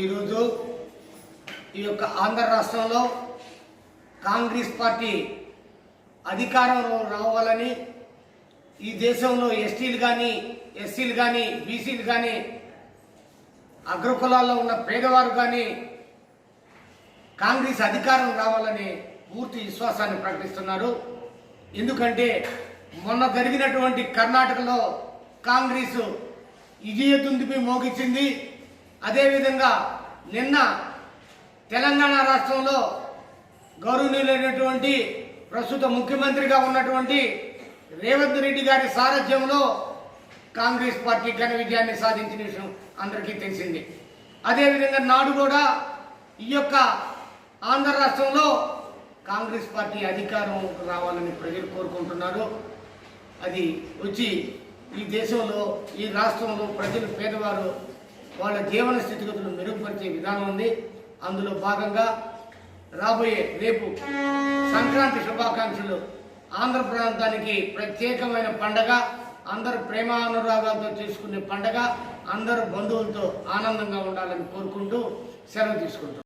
ఈరోజు ఈ యొక్క ఆంధ్ర రాష్ట్రంలో కాంగ్రెస్ పార్టీ అధికారంలో రావాలని ఈ దేశంలో ఎస్టీలు కానీ ఎస్సీలు కానీ బీసీలు కానీ అగ్రకులాల్లో ఉన్న పేదవారు కానీ కాంగ్రెస్ అధికారం రావాలని పూర్తి విశ్వాసాన్ని ప్రకటిస్తున్నారు. ఎందుకంటే మొన్న జరిగినటువంటి కర్ణాటకలో కాంగ్రెస్ విజయ దుందుపి మోగించింది అదేవిధంగా నిన్న తెలంగాణ రాష్ట్రంలో గౌరవనీయులైనటువంటి ప్రస్తుత ముఖ్యమంత్రిగా ఉన్నటువంటి రేవంత్ రెడ్డి గారి సారథ్యంలో కాంగ్రెస్ పార్టీ ఘన విజయాన్ని సాధించిన విషయం అందరికీ తెలిసింది. అదేవిధంగా నాడు కూడా ఈ యొక్క ఆంధ్ర రాష్ట్రంలో కాంగ్రెస్ పార్టీ అధికారం రావాలని ప్రజలు కోరుకుంటున్నారు. అది వచ్చి ఈ దేశంలో ఈ రాష్ట్రంలో ప్రజలు పేదవారు వాళ్ళ జీవన స్థితిగతులు మెరుగుపరిచే విధానం ఉంది. అందులో భాగంగా రాబోయే రేపు సంక్రాంతి శుభాకాంక్షలు. ఆంధ్ర ప్రాంతానికి ప్రత్యేకమైన పండగ అందరు ప్రేమానురాగాలతో చేసుకునే పండగ అందరు బంధువులతో ఆనందంగా ఉండాలని కోరుకుంటూ సెలవు తీసుకుంటాం